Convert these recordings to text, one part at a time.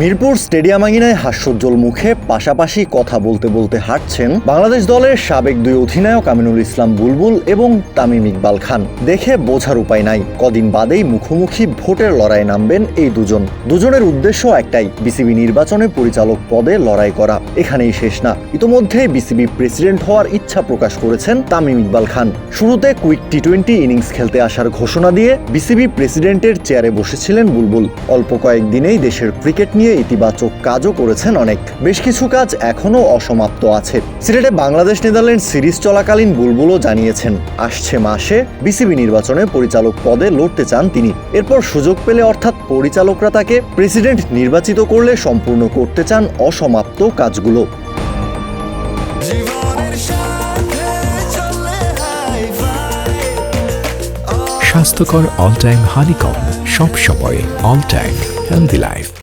Mirpur stadium আঙিনায় হাস্যোজ্জ্বল মুখে পাশাপাশি কথা বলতে বলতে হাঁটছেন বাংলাদেশ দলের সাবেক দুই অধিনায়ক আমিনুল ইসলাম বুলবুল এবং তামিম ইকবাল খান। দেখে বোঝার উপায় নাই। কদিন বাদেই মুখোমুখি ভোটের লড়াই নামবেন এই দুজন। দুজনের উদ্দেশ্য একটাই, বিসিবি নির্বাচনে পরিচালক পদে লড়াই করা। এখানেই শেষ না। ইতোমধ্যে বিসিবি প্রেসিডেন্ট হওয়ার ইচ্ছা প্রকাশ করেছেন তামিম ইকবাল খান। শুরুতে কুইক টি টোয়েন্টি ইনিংস খেলতে আসার ঘোষণা দিয়ে বিসিবি প্রেসিডেন্টের চেয়ারে বসেছিলেন বুলবুল। অল্প কয়েকদিনেই দেশের ক্রিকেট নিয়ে ইতিবাচক কাজও করেছেন অনেক। বেশ কিছু কাজ এখনও অসমাপ্ত আছে। সিলেটে বাংলাদেশ নেদারল্যান্ড সিরিজ চলাকালীন বুলবুলও জানিয়েছেন আসছে মাসে বিসিবি নির্বাচনে পরিচালক পদে লড়তে চান তিনি। এরপর সুযোগ পেলে অর্থাৎ পরিচালকরা তাকে প্রেসিডেন্ট নির্বাচিত করলে সম্পূর্ণ করতে চান অসমাপ্ত কাজগুলো। স্বাস্থ্যকর অল টাইম হানিকম সব সময় অল টাইম হেলদি লাইফ।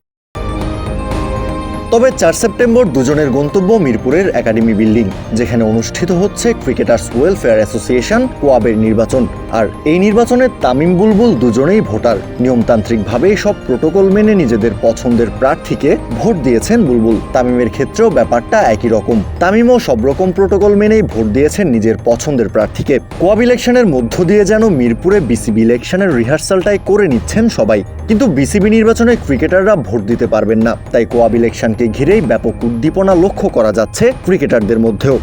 তবে চার সেপ্টেম্বর দুজনের গন্তব্য মিরপুরের একাডেমি বিল্ডিং, যেখানে অনুষ্ঠিত হচ্ছে ক্রিকেটার্স ওয়েলফেয়ার অ্যাসোসিয়েশন কোয়াবের নির্বাচন। আর এই নির্বাচনে তামিম বুলবুল দুজনেই ভোটার। নিয়মতান্ত্রিকভাবে সব প্রোটোকল মেনে নিজেদের পছন্দের প্রার্থীকে ভোট দিয়েছেন বুলবুল। তামিমের ক্ষেত্রেও ব্যাপারটা একই রকম। তামিমও সব রকম প্রোটোকল মেনেই ভোট দিয়েছেন নিজের পছন্দের প্রার্থীকে। কোয়াব ইলেকশনের মধ্য দিয়ে যেন মিরপুরে বিসিবি ইলেকশনের রিহার্সালটাই করে নিচ্ছেন সবাই। কিন্তু বিসিবি নির্বাচনে ক্রিকেটাররা ভোট দিতে পারবেন না। তাই কোয়াব ইলেকশনকে ঘিরেই ব্যাপক উদ্দীপনা লক্ষ্য করা যাচ্ছে ক্রিকেটারদের মধ্যেও।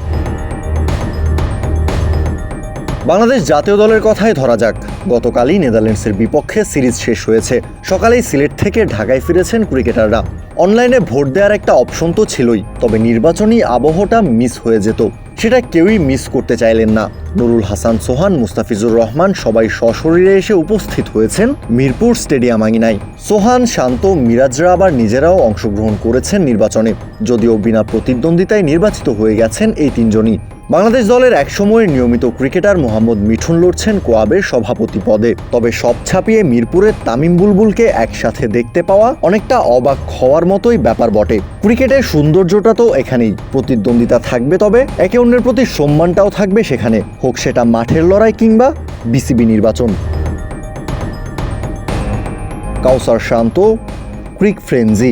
বাংলাদেশ জাতীয় দলের কথাই ধরা যাক। গতকালই নেদারল্যান্ডসের বিপক্ষে সিরিজ শেষ হয়েছে। সকালেই সিলেট থেকে ঢাকায় ফিরেছেন ক্রিকেটাররা। অনলাইনে ভোট দেওয়ার একটা অপশন তো ছিলই, তবে নির্বাচনী আবহটা মিস হয়ে যেত। সেটা কেউই মিস করতে চাইলেন না। নুরুল হাসান, সোহান, মুস্তাফিজুর রহমান সবাই সশরীরে এসে উপস্থিত হয়েছেন মিরপুর স্টেডিয়াম আঙিনায়। সোহান, শান্ত, মিরাজরা আবার নিজেরাও অংশগ্রহণ করেছেন নির্বাচনে। যদিও বিনা প্রতিদ্বন্দ্বিতায় নির্বাচিত হয়ে গেছেন এই তিনজনই। বাংলাদেশ দলের একসময়ের নিয়মিত ক্রিকেটার মোহাম্মদ মিঠুন লড়ছেন কোয়াবের সভাপতি পদে। তবে সব ছাপিয়ে মিরপুরের তামিম বুলবুলকে একসাথে দেখতে পাওয়া অনেকটা অবাক হওয়ার মতোই ব্যাপার বটে। ক্রিকেটের সৌন্দর্যটা তো এখানেই। প্রতিদ্বন্দ্বিতা থাকবে তবে, একে অন্যের প্রতি সম্মানটাও থাকবে সেখানে। হোক সেটা মাঠের লড়াই কিংবা বিসিবি নির্বাচন। কাউসার শান্ত, ক্রিক ফ্রেঞ্জি